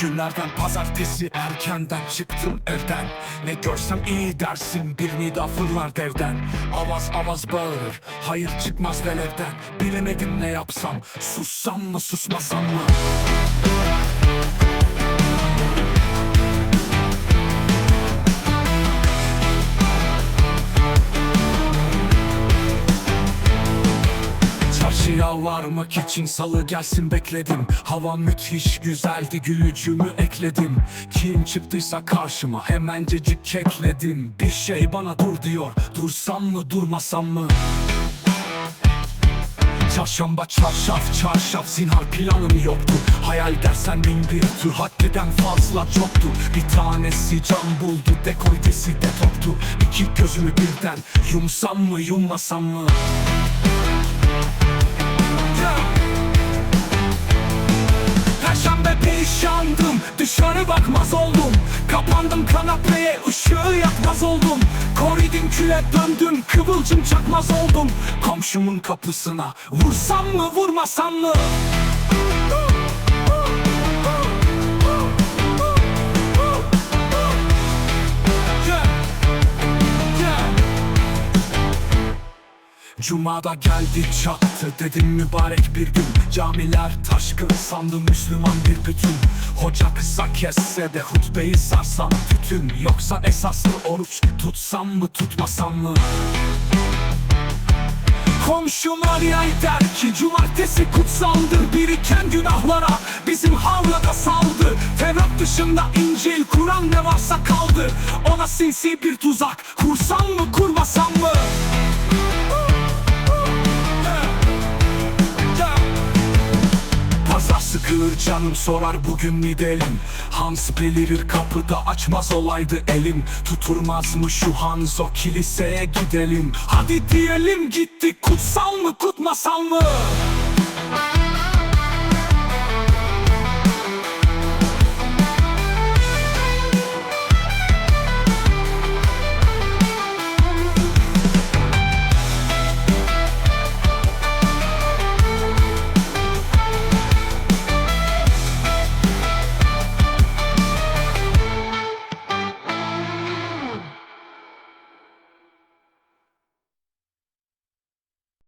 Günlerden pazartesi erkenden çıktım evden. Ne görsem iyi dersin birini daha fırlar devden. Avaz avaz bağırır hayır çıkmaz velevden. Bilemedim ne yapsam sussam mı susmasam mı Çarşıya varmak için salı gelsin bekledim. Hava müthiş güzeldi gülücümü ekledim. Kim çıktıysa karşıma hemencecik kekledim. Bir şey bana dur diyor dursam mı durmasam mı? Çarşamba çarşaf çarşaf zinhar planım yoktu. Hayal dersen bin bir tür haddeden fazla çoktu. Bir tanesi can buldu dekoltesi de toktu. İki gözümü birden yumsam mı yummasam mı Dışarı bakmaz oldum. Kapandım kanapeye ışığı yakmaz oldum. Koridim küle döndüm Kıvılcım çakmaz oldum. Komşumun kapısına Vursam mı vurmasam mı Cuma'da geldi çattı dedim mübarek bir gün. Camiler taşkın sandım Müslüman bir bütün. Hoca kısa kesse de hutbeyi sarsam tütün. Yoksa esaslı oruç tutsam mı tutmasam mı? Komşum arayay der ki cumartesi kutsaldır Biriken günahlara. Bizim havlada saldı Tevrat dışında İncil, Kur'an ne varsa kaldı. Ona sinsi bir tuzak kursam mı kurmasam mı sıkılır canım sorar bugün mi gidelim Hans belirir kapıda açmaz olaydı elim. Tuturmaz mı şu Hanzo kiliseye gidelim? Hadi diyelim gittik kutsal mı kutmasal mı